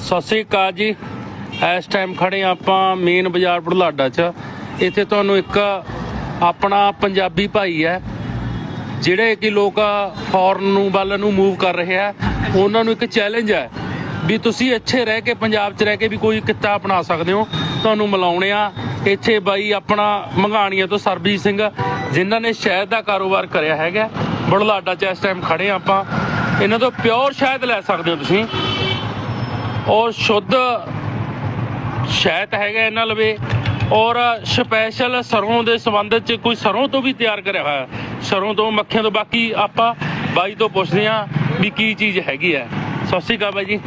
ਸਤਿ ਸ੍ਰੀ ਅਕਾਲ ਜੀ। ਇਸ ਟਾਈਮ ਖੜੇ ਹਾਂ ਆਪਾਂ ਮੇਨ ਬਾਜ਼ਾਰ ਬੁਢਲਾਡਾ 'ਚ। ਇੱਥੇ ਤੁਹਾਨੂੰ ਇੱਕ ਆਪਣਾ ਪੰਜਾਬੀ ਭਾਈ ਹੈ, ਜਿਹੜੇ ਕਿ ਲੋਕ ਫੋਰਨ ਨੂੰ, ਵੱਲ ਨੂੰ ਮੂਵ ਕਰ ਰਹੇ ਆ। ਉਹਨਾਂ ਨੂੰ ਇੱਕ ਚੈਲੰਜ ਹੈ ਵੀ ਤੁਸੀਂ ਇੱਥੇ ਰਹਿ ਕੇ, ਪੰਜਾਬ 'ਚ ਰਹਿ ਕੇ ਵੀ ਕੋਈ ਕਿੱਤਾ ਅਪਣਾ ਸਕਦੇ ਹੋ। ਤੁਹਾਨੂੰ ਮਿਲਾਉਣੇ ਆ। ਇੱਥੇ ਬਾਈ ਆਪਣਾ ਮੰਗਾਣੀਆਂ ਤੋਂ ਸਰਬਜੀਤ ਸਿੰਘ, ਜਿਨ੍ਹਾਂ ਨੇ ਸ਼ਹਿਦ ਦਾ ਕਾਰੋਬਾਰ ਕਰਿਆ ਹੈਗਾ। ਬੜਲਾਡਾ 'ਚ ਇਸ ਟਾਈਮ ਖੜੇ ਹਾਂ ਆਪਾਂ। ਇਹਨਾਂ ਤੋਂ ਪਿਓਰ ਸ਼ਹਿਦ ਲੈ ਸਕਦੇ ਹੋ ਤੁਸੀਂ। ਔਰ ਸ਼ੁੱਧ ਸ਼ਹਿਦ ਹੈਗਾ ਇਹਨਾਂ ਲਵੇ। ਔਰ ਸਪੈਸ਼ਲ ਸਰੋਂ ਦੇ ਸੰਬੰਧ ਚ ਕੋਈ ਸਰੋਂ ਤੋਂ ਵੀ ਤਿਆਰ ਕਰਿਆ ਹੋਇਆ। ਸਰੋਂ ਤੋਂ ਮੱਖੀਆਂ ਤੋਂ। ਬਾਕੀ ਆਪਾਂ ਬਾਈ ਤੋਂ ਪੁੱਛਦੇ ਹਾਂ ਵੀ ਕੀ ਚੀਜ਼ ਹੈਗੀ ਹੈ। ਸਤਿ ਸ਼੍ਰੀ ਅਕਾਲ ਬਾਈ ਜੀ।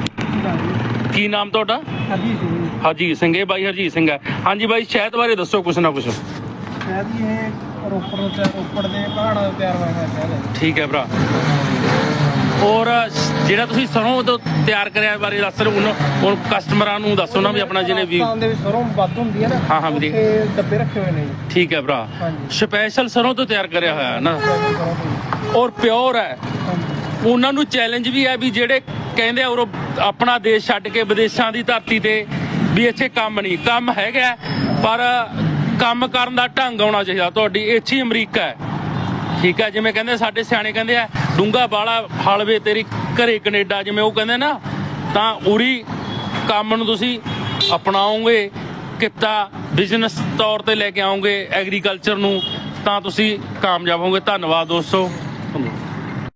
ਕੀ ਨਾਮ ਤੁਹਾਡਾ? ਹਰਜੀਤ ਸਿੰਘ। ਹਰਜੀਤ ਸਿੰਘ ਇਹ ਬਾਈ ਹਰਜੀਤ ਸਿੰਘ ਹੈ। ਹਾਂਜੀ ਬਾਈ ਸ਼ਹਿਦ ਬਾਰੇ ਦੱਸੋ ਕੁਛ ਨਾ ਕੁਛ। ਸ਼ਾਇਦ ਜੀ ਇਹ ਰੋਪੜ ਰੋਪੜ ਦੇ ਪਹਾੜਾਂ ਤੋਂ ਤਿਆਰ ਹੋਇਆ ਹੈ। ਠੀਕ ਹੈ ਭਰਾ। ਔਰ ਜਿਹੜਾ ਤੁਸੀਂ ਸਰੋਂ ਤੋਂ ਤਿਆਰ ਕਰਿਆ ਬਾਰੇ ਦੱਸ ਰਹੇ ਹੋ ਹੁਣ ਕਸਟਮਰਾਂ ਨੂੰ ਦੱਸੋ ਨਾ ਵੀ ਆਪਣਾ ਜਿਹਨੇ ਵੀ ਰਾਜਸਥਾਨ ਦੇ ਵਿੱਚ ਸਰੋਂ ਵੱਧ ਹੁੰਦੀ ਹੈ ਨਾ ਹਾਂ, ਹਾਂ ਵੀਰੇ। ਡੱਬੇ ਰੱਖੇ ਹੋਏ ਨੇ ਜੀ। ਠੀਕ ਹੈ ਭਰਾ। ਸਪੈਸ਼ਲ ਸਰੋਂ ਤੋਂ ਤਿਆਰ ਕਰਿਆ ਹੋਇਆ ਨਾ। ਔਰ ਪਿਓਰ ਹੈ। ਉਹਨਾਂ ਨੂੰ ਚੈਲੰਜ ਵੀ ਹੈ ਵੀ ਜਿਹੜੇ ਕਹਿੰਦੇ ਆ ਉਹ ਆਪਣਾ ਦੇਸ਼ ਛੱਡ ਕੇ ਵਿਦੇਸ਼ਾਂ ਦੀ ਧਰਤੀ ਤੇ ਵੀ ਇੱਥੇ ਕੰਮ ਨਹੀਂ। ਕੰਮ ਹੈਗਾ ਪਰ ਕੰਮ ਕਰਨ ਦਾ ਢੰਗ ਆਉਣਾ ਚਾਹੀਦਾ। ਤੁਹਾਡੀ ਇੱਥੇ ਅਮਰੀਕਾ ਹੈ। ਠੀਕ ਹੈ ਜਿਵੇਂ ਕਹਿੰਦੇ ਸਾਡੇ ਸਿਆਣੇ ਕਹਿੰਦੇ ਆ ਡੂੰਗਾ ਬਾਲਾ ਫਲਵੇ ਤੇਰੀ ਘਰੇ ਕੈਨੇਡਾ ਜਿਵੇਂ ਉਹ ਕਹਿੰਦੇ ਨਾ, ਤਾਂ ਉਰੀ ਕੰਮ ਨੂੰ ਤੁਸੀਂ ਅਪਣਾਓਗੇ, ਕਿੱਤਾ ਬਿਜ਼ਨਸ ਤੌਰ ਤੇ ਲੈ ਕੇ ਆਓਗੇ ਐਗਰੀਕਲਚਰ ਨੂੰ, ਤਾਂ ਤੁਸੀਂ ਕਾਮਯਾਬ ਹੋਵੋਗੇ। ਧੰਨਵਾਦ ਦੋਸਤੋ।